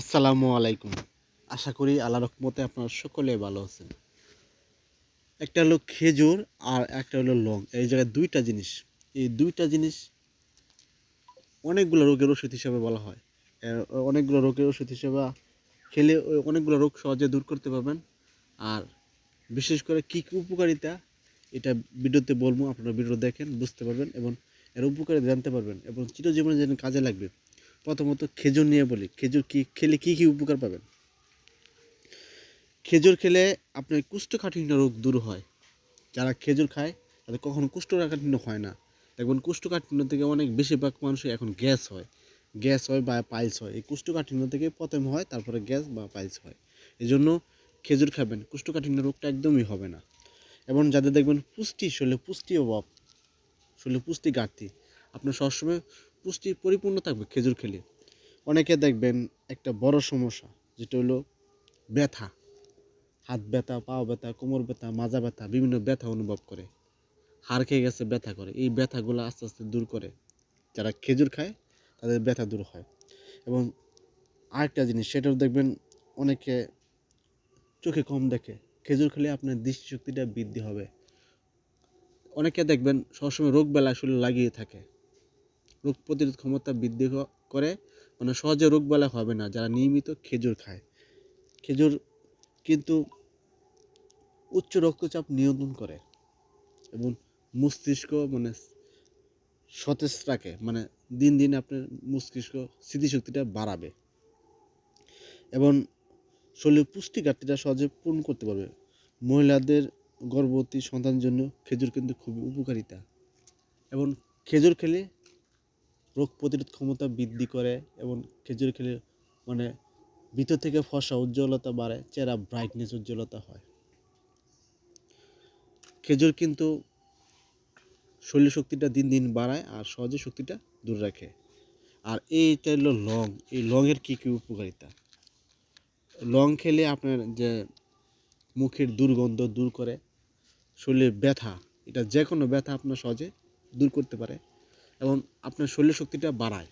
আসসালামু আলাইকুম। আশা করি আল্লাহ রকমতে আপনারা সকলে ভালো আছেন। একটা হলো খেজুর আর একটা হলো লং। এই জায়গায় দুইটা জিনিস। এই দুইটা জিনিস অনেকগুলো রোগের ওষুধ হিসাবে বলা হয়। অনেকগুলো রোগের ওষুধ হিসেবে খেলে অনেকগুলো রোগ সহজে দূর করতে পারবেন। আর বিশেষ করে কী কী উপকারিতা, এটা ভিডিওতে বলব, আপনারা ভিডিও দেখেন, বুঝতে পারবেন এবং এর উপকারিতা জানতে পারবেন এবং চিরজীবনে যেন কাজে লাগবে। প্রথমত খেজুর নিয়ে বলি। খেজুর কি খেলে কি কি উপকার পাবেন? খেজুর খেলে আপনার কুষ্ঠকাঠিন্য রোগ দূর হয়। যারা খেজুর খায়, তাদের কখনো কুষ্ঠকাঠিন্য হয় না। দেখবেন কুষ্ঠকাঠিন্য থেকে অনেক বেশিরভাগ মানুষের এখন গ্যাস হয়। গ্যাস হয় বা পাইলস হয়। এই কুষ্ঠকাঠিন্য থেকে প্রথম হয়, তারপরে গ্যাস বা পাইলস হয়। এই জন্য খেজুর খাবেন। কুষ্ঠকাঠিন্য রোগটা একদমই হবে না। এবং যাদের দেখবেন পুষ্টি, শরীরে পুষ্টি অভাব, শরীরে পুষ্টি ঘাটতি, আপনার সবসময় পুষ্টি পরিপূর্ণ থাকবে খেজুর খেলে। অনেকে দেখবেন একটা বড় সমস্যা, যেটা হলো ব্যথা। হাত ব্যথা, পাও ব্যথা, কোমর ব্যথা, মাজা ব্যথা, বিভিন্ন ব্যথা অনুভব করে। হাড় খেয়ে গেছে, ব্যথা করে। এই ব্যথাগুলো আস্তে আস্তে দূর করে। যারা খেজুর খায়, তাদের ব্যথা দূর হয়। এবং আরেকটা জিনিস, সেটাও দেখবেন অনেকে চোখে কম দেখে। খেজুর খেলে আপনার দৃষ্টিশক্তিটা বৃদ্ধি হবে। অনেকে দেখবেন সবসময় রোগ বেলা শরীরে লাগিয়ে থাকে। রোগ প্রতিরোধ ক্ষমতা বৃদ্ধি করে মানে সহজে রোগ বেলা হবে না, যারা নিয়মিত খেজুর খায়। খেজুর কিন্তু উচ্চ রক্তচাপ নিয়ন্ত্রণ করে এবং মস্তিষ্ক মানে সতেজ রাখে মানে দিন দিন আপনার মস্তিষ্ক স্মৃতিশক্তিটা বাড়াবে। এবং শরীরের পুষ্টি ঘাটতিটা সহজে পূরণ করতে পারবে। মহিলাদের গর্ভবতী সন্তানের জন্য খেজুর কিন্তু খুবই উপকারিতা। এবং খেজুর খেলে রোগ প্রতিরোধ ক্ষমতা বৃদ্ধি করে এবং খেজুর খেলে মানে ভিতর থেকে ফসা উজ্জ্বলতা বাড়ে চেহারা ব্রাইটনেস উজ্জ্বলতা হয়। খেজুর কিন্তু শরীর শক্তিটা দিন দিন বাড়ায় আর সহজে শক্তিটা দূর রাখে। আর এইটা হলো লং। এই লংয়ের কী কী উপকারিতা? লং খেলে আপনার যে মুখের দুর্গন্ধ দূর করে শরীরের ব্যথা, এটা যে কোনো ব্যথা আপনার সহজে দূর করতে পারে। এবং আপনার শরীর শক্তিটা বাড়ায়।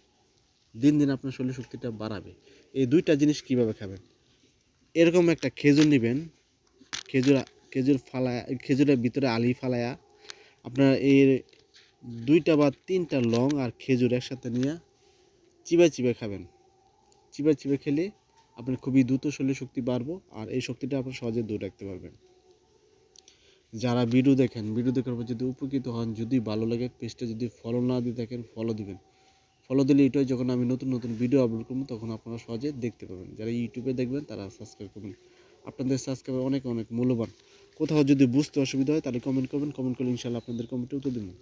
দিন দিন আপনার শরীর শক্তিটা বাড়াবে। এই দুইটা জিনিস কীভাবে খাবেন? এরকম একটা খেজুর নেবেন। খেজুর খেজুর ফালায়া, খেজুরের ভিতরে আলি ফালায়া। আপনার এর দুইটা বা তিনটা লং আর খেজুর একসাথে নিয়ে চিবাই চিবে খাবেন। চিবাই চিবে খেলে আপনার খুবই দ্রুত শরীর শক্তি বাড়বো আর এই শক্তিটা আপনার সহজে দূর রাখতে পারবেন। যারা ভিডিও দেখেন, ভিডিও দেখার পর যদি উপকৃত হন, যদি ভালো লাগে, পেজটা যদি ফলো না দিয়ে থাকেন ফলো দিবেন। ফলো দিলে এটাই যখন আমি নতুন নতুন ভিডিও আপলোড করব, তখন আপনারা সহজে দেখতে পাবেন। যারা ইউটিউবে দেখবেন, তারা সাবস্ক্রাইব করবেন। আপনাদের সাবস্ক্রাইব অনেক অনেক মূল্যবান। কোথাও যদি বুঝতে অসুবিধা হয়, তাহলে কমেন্ট করবেন। কমেন্ট করলে ইনশাল্লাহ আপনাদের কমেন্টে উত্তর দেবেন